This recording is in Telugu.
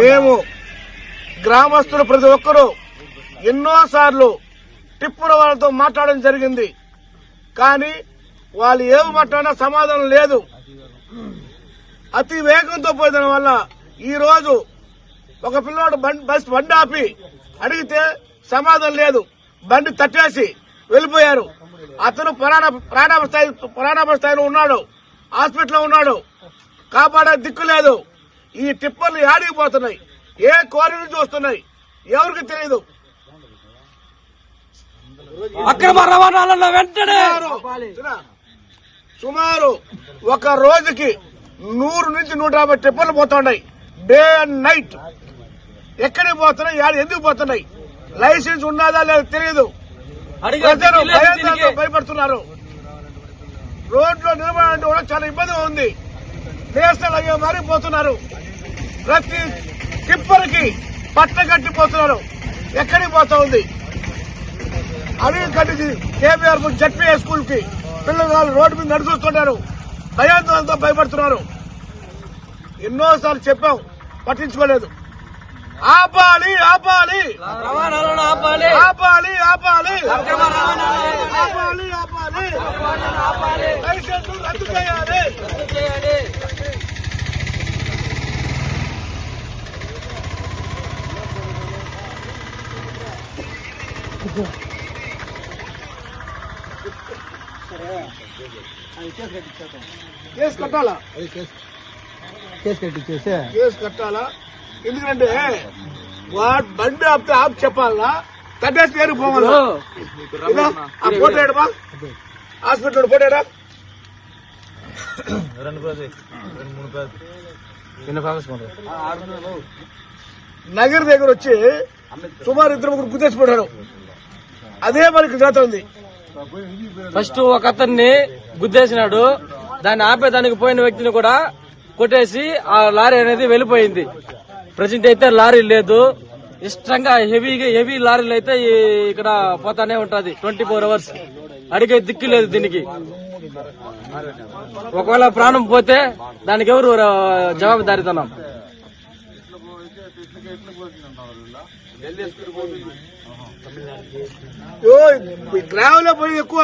మేము గ్రామస్తులు ప్రతి ఒక్కరూ ఎన్నోసార్లు టిప్పుల వాళ్ళతో మాట్లాడడం జరిగింది. కానీ వాళ్ళు ఏమి మాట్లాడినా సమాధానం లేదు. అతి వేగంతో పోయిన వల్ల ఈరోజు ఒక పిల్లోడు బండి బస్ బండి ఆపి అడిగితే సమాధానం లేదు. బండి తట్టేసి వెళ్ళిపోయారు. అతను ప్రాణ ప్రాణాప స్థాయి ప్రాణాప స్థాయిలో ఉన్నాడు. హాస్పిటల్లో ఉన్నాడు. కాపాడే దిక్కు లేదు. ఈ టిప్పర్లు యాడికి పోతున్నాయి ఏ కోరి నుంచి వస్తున్నాయి ఎవరికి తెలియదు అక్రమ రవాణాలను వెంటనే! సుమారు- ఒక రోజుకి నూరు నుంచి నూట యాభై టిప్పర్లు పోతున్నాయి. డే అండ్ నైట్ ఎక్కడికి పోతున్నాయి? యాడ ఎందుకు పోతున్నాయి? లైసెన్స్ ఉన్నదా లేదో తెలియదు ప్రజలు భయంతో. భయపడుతున్నారు. రోడ్లో నిలబడాలంటే కూడా చాలా ఇబ్బందిగా ఉంది. నేషనల్ అయ్యే మారిపోతున్నారు. ప్రతి టిప్పర్కి పట్ట కట్టిపోతున్నారు. ఎక్కడికి పోతా ఉంది? అడవి కట్టి కేబీఆర్ జడ్పీఏ స్కూల్కి పిల్లలు రోడ్డు మీద నడుచుస్తున్నారు భయాందోళనతో భయపడుతున్నారు. ఎన్నోసార్లు చెప్పాం పట్టించుకోలేదు. ఆపాలి ఆపాలి. ఆపాలి. ఆపాలి ఆపాలి. ఆపాలి. ఆపాలి లైసెన్స్ రద్దు చేయాలి చేయాలి. కేసు కట్టాలా? కేసు. కట్టించేసి కేసు కట్టాలా? ఎందుకంటే వాడు బండి ఆపితే ఆపి చెప్పాలా? కట్టేసి ఏరికి పోవాలా? ఆ ఫోటో ఏడమా హాస్పిటల్ ఫోటో ఏడా? నగర్ దగ్గర వచ్చి సుమారు ఇద్దరు ముగ్గురు గుద్దేసిపోయాడు అదే మనకి జరుగుతుంది ఫస్ట్ ఒక అతన్ని గుద్దేసినాడు. దాన్ని ఆపేదానికి పోయిన వ్యక్తిని కూడా కొట్టేసి ఆ లారీ అనేది వెళ్ళిపోయింది. ప్రజెంట్ అయితే లారీ లేదు. ఇష్టంగా హెవీగా హెవీ లారీలు అయితే ఇక్కడ పోతానే ఉంటది. Twenty four hours. అడిగే దిక్కు లేదు దీనికి. ఒకవేళ ప్రాణం పోతే దానికి ఎవరు జవాబుదారితనం? గ్రామంలో పోయి ఎక్కువ.